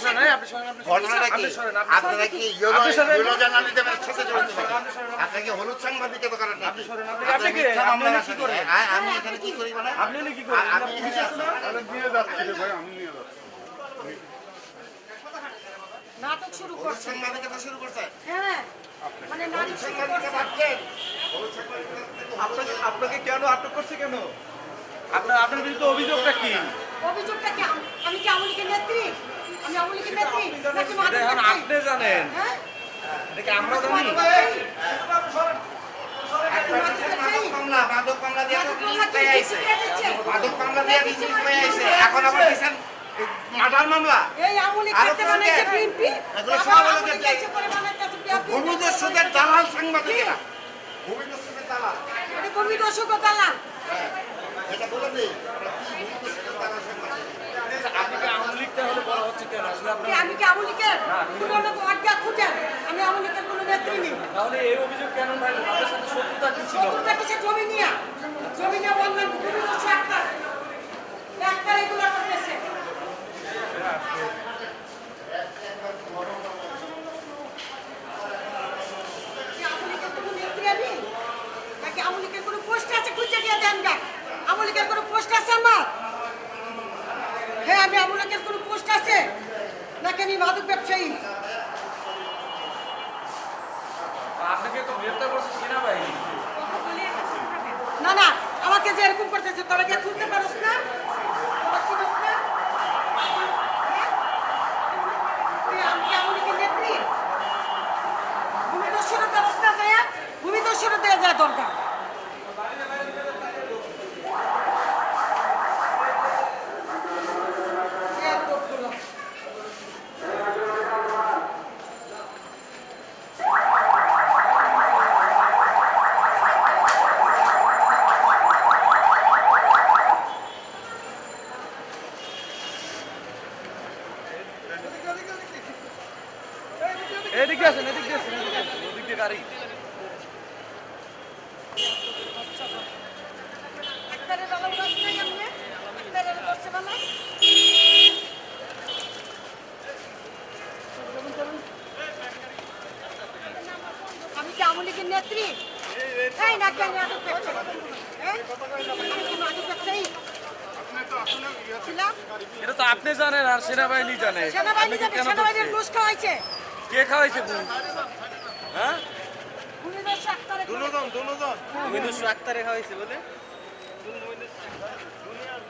ঘটনাটা কি আপনি শোনেন, আপনি আপনারা কি ইয়েলো আপনি শোনেন। ইয়েলো জার্নালিজমের সাথে জড়িত নাকি? আপনি শোনেন। আপনারা কি হলুদ সাংবাদিকতা করেন নাকি? আপনি শোনেন, আপনি- আপনারা আপনি কে? মিথ্যা আপনি মামলা কি নাকি? আমি এখানে কি করি মানে আপনি কি করেন? আমি পুলিশ এখানে আছে না? আরে নিয়ে যাচ্ছি ভাই আমি নিয়ে যাচ্ছি নাটক শুরু করছে সাংবাদিকতা শুরু করছেন হ্যাঁ মানে নাটক শুরু করছে ভাবছেন হলুদ সাংবাদিকতা আপনাকে আপনাকে কেন আটক করছে কেন আপনার আপনার বিরুদ্ধে অভিযোগটা কি অভিযোগটা কি আম- আমি কি আওয়ামী লীগের নেত্রী আমি আওয়ামী লীগের নেত্রী নাকি মাদক এটা এখন? আপনি জানেন। হ্যাঁ? আমরা জানি? এখন আবার মামলা। ভূমিদস্যুদের দালাল সাংবাদিকেরা। ভূমিদস্যুদের দালাল। দালাল। এটা বলে দিই দালাল সাংবাদিক আপনি কি আওয়ামী লীগ তাহলে বলা হচ্ছে কেন আসলে কি আপনার আমি কি আওয়ামী লীগের? কোনো লোক আজ্ঞা খুঁজেন। আমি আওয়ামী লীগের কোনো নেত্রী নেই। তাহলে এই অভিযোগ কেন ভাই আপনার সাথে শত্রুতা কি ছিল? শত্রুতা কিসে জমি নিয়ে। জমি নিয়ে এগুলো করতেছে কি আওয়ামী লীগের কোনো নেত্রী আমি? নাকি আওয়ামী কোনো পোস্ট আছে? খুঁজে দিয়ে দেন গা। আওয়ামী লীগের কোনো পোস্ট আছে আমার? হ্যাঁ আমি আওয়ামী লীগের কোনো পোস্ট আছে। নাকি আমি মাদক ব্যবসায়ী? আপনাকে তো গ্রেফতার করছে না না আমাকে যে এরকম করতেছে তোরা কি খুঁজতে পারোস না? তোরা চিনোস না? হ্যাঁ? তুই আমি কি আওয়ামী লীগের নেত্রী? ভূমিদস্যুরের ব্যবস্থা যায় ভূমিদস্যুরের দেওয়া যায় দরকার এতগুলো। এদিকে আসেন এদিকে আসেন ওদিক দিয়ে গাড়ি? আমি কি আওয়ামী লীগের নেত্রী? আমি মাদক ব্যবসায়ী? হ্যাঁ? এটা তো আপনি জানেন আর সেনাবাহিনী জানে। সেনাবাহিনী সেনাবাহিনীর? ঘুষ খাওয়াইছে। কে খাওয়াইছে হ্যাঁ? দুজন দুজন মিনুষ আক্তারে খাওয়াইছে বলে?